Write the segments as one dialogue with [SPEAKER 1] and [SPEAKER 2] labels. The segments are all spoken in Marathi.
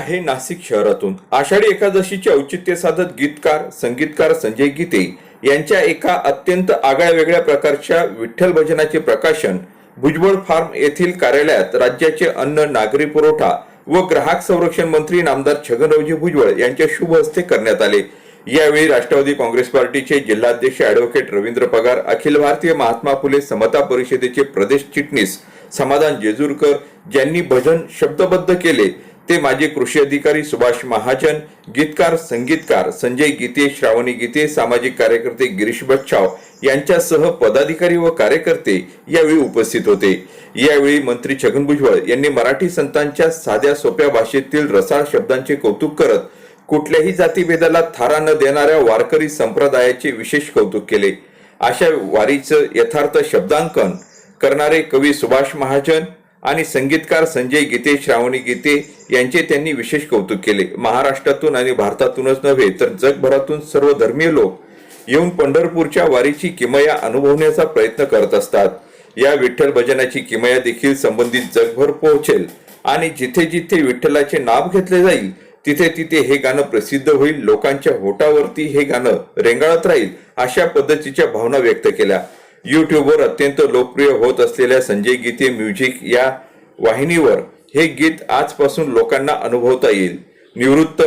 [SPEAKER 1] आहे नाशिक शहरातून. आषाढी एकादशीचे औचित्य साधत गीतकार संगीतकार संजय गीते यांच्या एका अत्यंत आगळ्या वेगळ्या प्रकारच्या विठ्ठल भजनाचे प्रकाशन भुजबळ फार्म येथील कार्यालयात राज्याचे अन्न नागरी पुरवठा व ग्राहक संरक्षण मंत्री नामदार छगनरावजी भुजबळ यांच्या शुभ हस्ते करण्यात आले. यावेळी राष्ट्रवादी काँग्रेस पार्टीचे जिल्हाध्यक्ष अॅडव्होकेट रवींद्र पगार अखिल भारतीय महात्मा फुले समता परिषदेचे प्रदेश चिटणीस समाधान जेजूरकर ज्यांनी भजन शब्दबद्ध केले ते माजी कृषी अधिकारी सुभाष महाजन गीतकार संगीतकार संजय गीते श्रावणी गीते सामाजिक कार्यकर्ते गिरीश बच्छाव यांच्यासह पदाधिकारी व कार्यकर्ते यावेळी उपस्थित होते. यावेळी मंत्री छगन भुजबळ यांनी मराठी संतांच्या साध्या सोप्या भाषेतील रसाळ शब्दांचे कौतुक करत कुठल्याही जातीभेदाला थारा न देणाऱ्या वारकरी संप्रदायाचे विशेष कौतुक केले. अशा वारीचं यथार्थ शब्दांकन करणारे कवी सुभाष महाजन आणि संगीतकार संजय गीते श्रावणी गीते यांचे त्यांनी विशेष कौतुक केले. महाराष्ट्रातून आणि भारतातूनच नव्हे तर जगभरातून सर्व धर्मीय लोक येऊन पंढरपूरच्या वारीची किमया अनुभवण्याचा प्रयत्न करत असतात. या विठ्ठल भजनाची किमया देखील संबंधित जगभर पोहोचेल आणि जिथे जिथे विठ्ठलाचे नाव घेतले जाईल तिथे तिथे हे गाणं प्रसिद्ध होईल लोकांच्या होटावरती हे गाणं रेंगाळत राहील अशा पद्धतीच्या भावना व्यक्त केल्या. यूट्यूबवर अत्यंत लोकप्रिय होत असलेल्या संजय गीते म्युझिक या वाहिनीवर हे गीत आजपासून लोकांना अनुभवता येईल. निवृत्त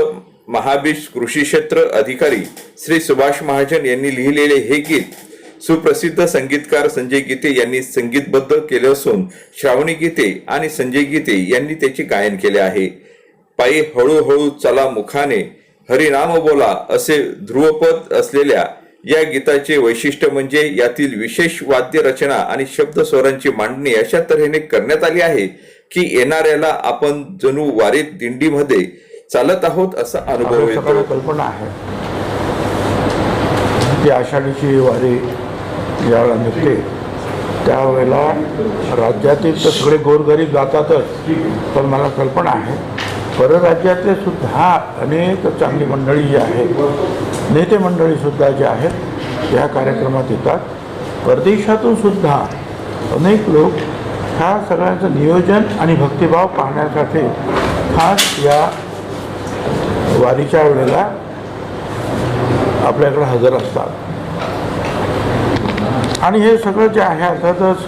[SPEAKER 1] महाबीज कृषी क्षेत्र अधिकारी श्री सुभाष महाजन यांनी लिहिलेले हे गीत सुप्रसिद्ध संगीतकार संजय गीते यांनी संगीतबद्ध केले असून श्रावणी गीते आणि संजय गीते यांनी त्याचे गायन केले आहे. पायी हळूहळू चला मुखाने हरिनाम बोला असे ध्रुवपद असलेल्या या गीताचे वैशिष्ट्य म्हणजे यातील विशेष वाद्य रचना आणि शब्द स्वरांची मांडणी अशा तऱ्हेने करण्यात आली आहे की येणाऱ्याला आपण जणू वारीत दिंडीमध्ये चालत आहोत असा अनुभव येतो.
[SPEAKER 2] कल्पना आहे ती आषाढीची वारी ज्यावेळेला निघते त्यावेळेला राज्यातील तर सगळे गोरगरीब जातातच पण मला कल्पना आहे परराज्यातले सुद्धा अनेक चांगली मंडळी जी आहेत नेते मंडळीसुद्धा जे आहेत या कार्यक्रमात येतात. परदेशातून सुद्धा अनेक लोक ह्या सगळ्यांचं नियोजन आणि भक्तिभाव पाहण्यासाठी खास या वारीच्या वेळेला आपल्याकडे हजर असतात. आणि हे सगळं जे आहे अर्थातच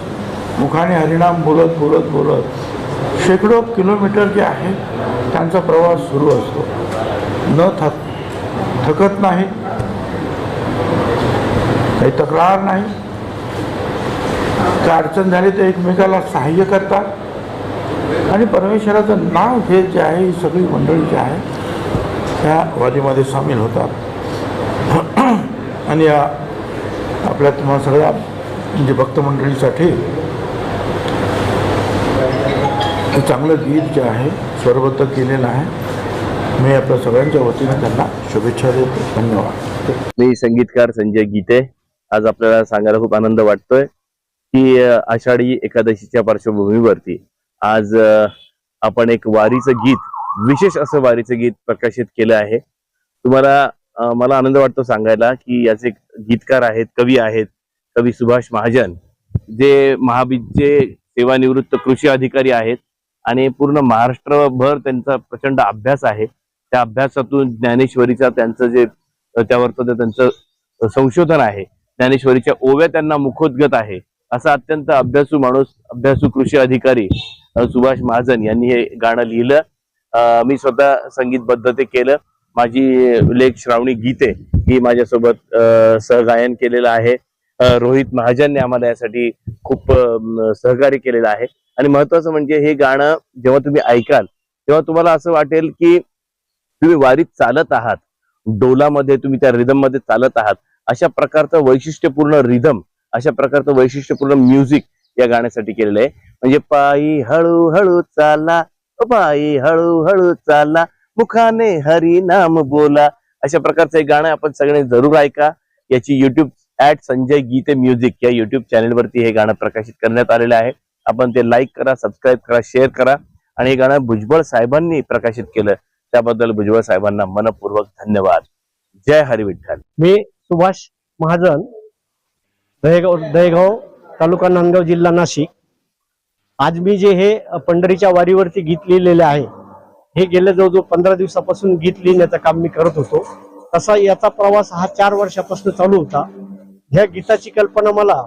[SPEAKER 2] मुखाने हरिणाम बोलत बोलत बोलत शेकडो किलोमीटर जे आहे त्यांचा प्रवास सुरू असतो. न थक थकत नाही. काही तक्रार नाही. काय अडचण झाली तर एकमेकाला सहाय्य करतात. आणि परमेश्वराचं नाव हे जे आहे ही सगळी मंडळी जी आहे त्या वादीमध्ये सामील होतात. आणि या आपल्या तुम्हाला सगळ्या म्हणजे भक्तमंडळीसाठी हे चांगलं गीत जे आहे स्वरबद्ध केलेलं आहे. मी आपल्या सगळ्यांच्या वतीने त्यांना शुभेच्छा देतो. धन्यवाद.
[SPEAKER 3] मी संगीतकार संजय गीते. आज आपल्याला सांगायला खूप आनंद वाटतोय की आषाढी एकादशीच्या पार्श्वभूमीवरती आज आपण एक वारीचं गीत विशेष असं वारीचं गीत प्रकाशित केलं आहे. तुम्हाला मला आनंद वाटतो सांगायला की याचे गीतकार आहेत कवी आहेत कवी सुभाष महाजन जे महाबीजचे सेवानिवृत्त कृषी अधिकारी आहेत. आणि पूर्ण महाराष्ट्रभर त्यांचा प्रचंड अभ्यास आहे. त्या अभ्यासातून ज्ञानेश्वरीचा त्यांचं जे त्यावरचं ते त्यांचं संशोधन आहे. ज्ञानेश्वरीच्या ओव्या त्यांना मुखोद्गत आहे. असा अत्यंत अभ्यासू माणूस अभ्यासू कृषी अधिकारी सुभाष महाजन यांनी हे गाणं लिहिलं. मी स्वतः संगीतबद्ध ते केलं. माझी लेख श्रावणी गीते ही माझ्यासोबत सहगायन केलेलं आहे. रोहित महाजनने आम्हाला यासाठी खूप सहकार्य केलेलं आहे. आणि महत्वाचं म्हणजे हे गाणं जेव्हा तुम्ही ऐकाल तेव्हा तुम्हाला असं वाटेल की तुम्ही वारीत चालत आहात. डोलामध्ये तुम्ही त्या रिदममध्ये चालत आहात. अशा प्रकारचं वैशिष्ट्यपूर्ण रिदम अशा प्रकारचं वैशिष्ट्यपूर्ण म्युझिक या गाण्यासाठी केलेलं आहे. म्हणजे पायी हळूहळू चाला पायी हळूहळू चाला मुखाने हरी नाम बोला. अशा प्रकारचं एक गाणं आपण सगळे जरूर ऐका. याची YouTube at Sanjay Gite music या युट्यूब चॅनेलवरती हे गाणं प्रकाशित करण्यात आलेलं आहे. आपण ते लाईक करा सबस्क्राईब करा शेअर करा. आणि हे गाणं भुजबळ साहेबांनी प्रकाशित केलं. त्याबद्दल भुजबळ साहेबांना मनपूर्वक धन्यवाद. जय हरी विठ्ठल
[SPEAKER 4] मी सुभाष महाजन दहेगाव दहेगाव तालुका नांदगाव जिल्हा नाशिक. आज मी जे हे पंढरीच्या वारीवरती गीत लिहिलेले आहे हे गेल्या जवळजवळ पंधरा दिवसापासून गीत लिहिण्याचं काम मी करत होतो. तसा याचा प्रवास हा चार वर्षापासून चालू होता. ह्या गीताची कल्पना मला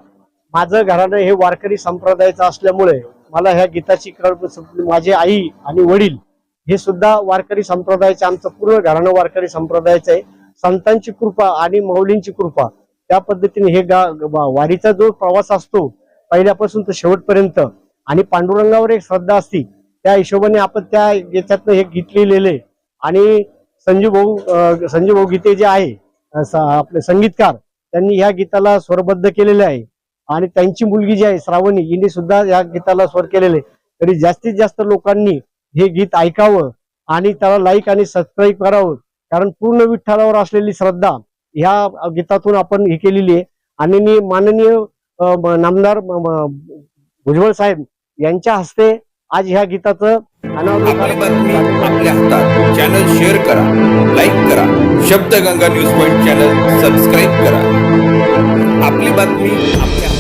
[SPEAKER 4] माझं घराणं हे वारकरी संप्रदायाचं असल्यामुळे मला ह्या गीताची कळ माझे आई आणि वडील हे सुद्धा वारकरी संप्रदायाचे आमचं पूर्ण घराणं वारकरी संप्रदायाचं आहे. संतांची कृपा आणि माऊलींची कृपा त्या पद्धतीने हे गा वारीचा जो प्रवास असतो पहिल्यापासून तर शेवटपर्यंत आणि पांडुरंगावर एक श्रद्धा असती त्या हिशोबाने आपण त्या याच्यातनं हे गीत लिहिलेले. आणि संजीव भाऊ संजीव भाऊ गीते जे आहे स- आपले संगीतकार त्यांनी ह्या गीताला स्वरबद्ध केलेले आहे. आणि त्यांची मुलगी जी आहे श्रावणी हिने सुद्धा या गीताला स्वर केलेले. तरी जास्तीत जास्त लोकांनी हे गीत ऐकावं आणि त्याला लाईक आणि सबस्क्राईब करावं. कारण पूर्ण विठ्ठलावर असलेली श्रद्धा ह्या गीतातून आपण हे केलेली आहे. आणि मी माननीय नामदार भुजबळ साहेब यांच्या हस्ते आज ह्या गीताचं
[SPEAKER 1] आपल्या हातात. चॅनल शेअर करा लाईक करा. Shabdganga news point channel subscribe करा. आपली बातमी आपल्या